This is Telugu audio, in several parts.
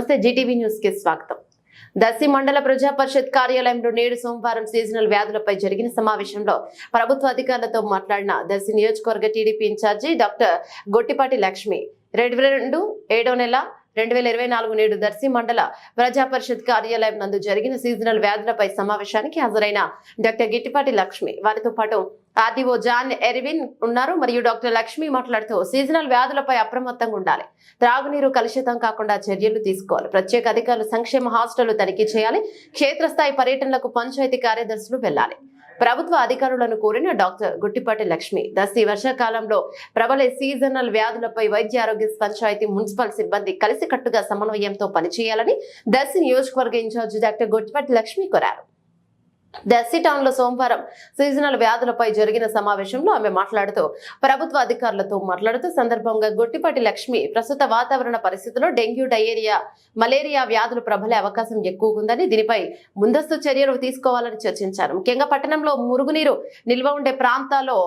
నమస్తే జీటీవీ న్యూస్కి స్వాగతం. దర్శి మండల ప్రజా పరిషత్ కార్యాలయంలో నేడు సోమవారం సీజనల్ వ్యాధులపై జరిగిన సమావేశంలో ప్రభుత్వ అధికారులతో మాట్లాడిన దర్శి నియోజకవర్గ TDP incharge doctor Gottipati Lakshmi. రెండు రెండు ఏడో నెల రెండు వేల ఇరవై నాలుగు నేడు దర్శి మండల ప్రజా పరిషత్ కార్యాలయం నందు జరిగిన సీజనల్ వ్యాధులపై సమావేశానికి హాజరైన డాక్టర్ గిట్టిపాటి లక్ష్మి. వారితో పాటు ఆర్డీఓ జాన్ ఎరివిన్ ఉన్నారు. మరియు డాక్టర్ లక్ష్మి మాట్లాడుతూ సీజనల్ వ్యాధులపై అప్రమత్తంగా ఉండాలి. త్రాగునీరు కలుషితం కాకుండా చర్యలు తీసుకోవాలి. ప్రత్యేక అధికారులు సంక్షేమ హాస్టళ్ళు తనిఖీ చేయాలి. క్షేత్రస్థాయి పర్యటనలకు పంచాయతీ కార్యదర్శులు వెళ్ళాలి ప్రభుత్వ అధికారులను కోరిన డాక్టర్ గుట్టిపాటి లక్ష్మి. దస్తీ వర్షాకాలంలో ప్రబలే సీజనల్ వ్యాధులపై వైద్య ఆరోగ్య పంచాయతీ మున్సిపల్ సిబ్బంది కలిసికట్టుగా సమన్వయంతో పనిచేయాలని దర్శి నియోజకవర్గ ఇన్ఛార్జి డాక్టర్ గుట్టిపాటి లక్ష్మి కోరారు. దర్శి టౌన్లో సోమవారం సీజనల్ వ్యాధులపై జరిగిన సమావేశంలో ఆమె మాట్లాడుతూ ప్రభుత్వ అధికారులతో మాట్లాడుతూ సందర్భంగా గొట్టిపాటి లక్ష్మి ప్రస్తుత వాతావరణ పరిస్థితుల్లో డెంగ్యూ డయేరియా మలేరియా వ్యాధులు ప్రబలే అవకాశం ఎక్కువగా ఉందని దీనిపై ముందస్తు చర్యలు తీసుకోవాలని చర్చించారు. ముఖ్యంగా పట్టణంలో మురుగునీరు నిల్వ ఉండే ప్రాంతాల్లో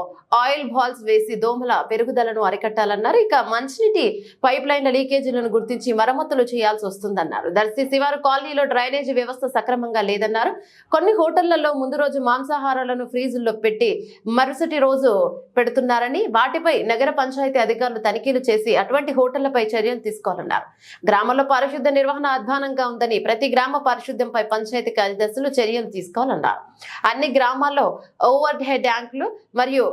ఆయిల్ బాల్స్ వేసి దోమల పెరుగుదలను అరికట్టాలన్నారు. ఇక మంచినీటి పైప్ లైన్ల లీకేజీలను గుర్తించి మరమ్మతులు చేయాల్సి వస్తుందన్నారు. దర్శి శివారు కాలనీలో డ్రైనేజీ వ్యవస్థ సక్రమంగా లేదన్నారు. కొన్ని హోటళ్ళలో ముందు రోజు మాంసాహారాలను ఫ్రీజుల్లో పెట్టి మరుసటి రోజు పెడుతున్నారని వాటిపై నగర పంచాయతీ అధికారులు తనిఖీలు చేసి అటువంటి హోటళ్ళపై చర్యలు తీసుకోవాలన్నారు. గ్రామంలో పారిశుద్ధ్య నిర్వహణ అధ్వానంగా ఉందని ప్రతి గ్రామ పారిశుద్ధ్యంపై పంచాయతీ కార్యదర్శులు చర్యలు తీసుకోవాలన్నారు. అన్ని గ్రామాల్లో ఓవర్ హెడ్ ట్యాంకులు మరియు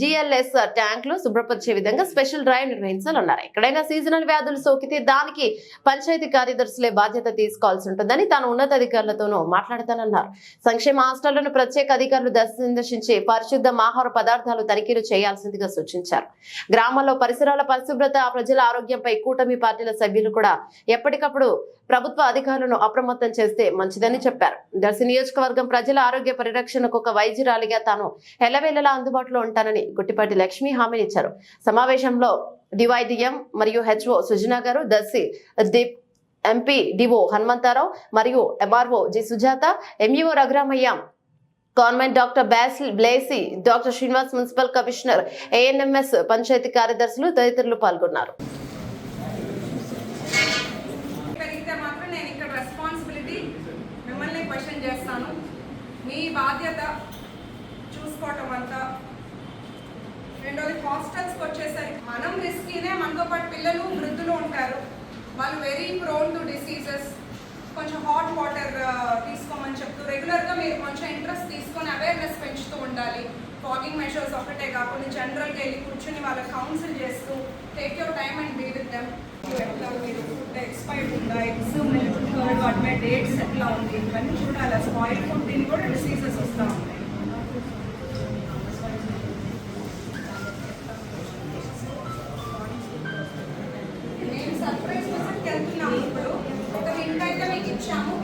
జిఎల్ఎస్ ట్యాంకులు శుభ్రపరిచే విధంగా స్పెషల్ డ్రైవ్ నిర్వహించాలన్నారు. ఎక్కడైనా సీజనల్ వ్యాధులు సోకితే దానికి పంచాయతీ కార్యదర్శులే బాధ్యత తీసుకోవాల్సి ఉంటుందని తాను ఉన్నతాధికారులతోనూ మాట్లాడతానన్నారు. సంక్షేమ హాస్టళ్ళను ప్రత్యేక అధికారులు సందర్శించి పరిశుద్ధ ఆహార పదార్థాలు తనిఖీలు చేయాల్సిందిగా సూచించారు. గ్రామాల్లో పరిసరాల పరిశుభ్రత ప్రజల ఆరోగ్యంపై కూటమి పార్టీల సభ్యులు కూడా ఎప్పటికప్పుడు ప్రభుత్వ అధికారులను అప్రమత్తం చేస్తే మంచిదని చెప్పారు. దర్శి నియోజకవర్గం ప్రజల ఆరోగ్య పరిరక్షణకు ఒక వైద్యురాలిగా తాను ఎల్లవేళలా అందుబాటులో ఉంటానని గుట్టిపాటి లక్ష్మి హామీనిచ్చారు. సమావేశంలో డివైడిఎం మరియు హెచ్ఓ సుజనా గారు దర్శి దీప్ ఎంపీ డివో హనుమంతారావు మరియు MRO G Sujatha MEO Raghuramaiah government doctor Basil Blessy doctor Srinivas municipal commissioner ANMs panchayat కార్యదర్శులు తదితరులు పాల్గొన్నారు. మీ బాధ్యత చూసుకోవటం అంతా. రెండోది హాస్టల్స్కి వచ్చేసరికి మనం రిస్కీనే మనతో పాటు పిల్లలు వృద్ధులు ఉంటారు. వాళ్ళు వెరీ ప్రోన్ టు డిసీజెస్ కొంచెం హాట్ వాటర్ uh, తీసుకోమని చెప్తూ రెగ్యులర్గా మీరు కొంచెం ఇంట్రెస్ట్ తీసుకొని అవేర్నెస్ పెంచుతూ ఉండాలి. ఫాగింగ్ మెషర్స్ ఒకటే కాకుండా జనరల్గా వెళ్ళి కూర్చొని వాళ్ళకి కౌన్సిల్ చేస్తూ take your time and be with them ఎట్లా మీరు ఫుడ్ ఎక్స్పైర్డ్ ఉందా ఎగ్స్ మిల్క్ కర్డ్ వాటి మీద డేట్స్ ఎట్లా ఉంది ఇవన్నీ చూడాలి. స్పాయిల్ ఫుడ్ దీన్ని కూడా డిసీజెస్ వస్తూ ఉంటాయి. నేను సర్ప్రైజ్ వెళ్తున్నాము ఇప్పుడు. ఒక హింట్ అయితే మీకు ఇచ్చాము.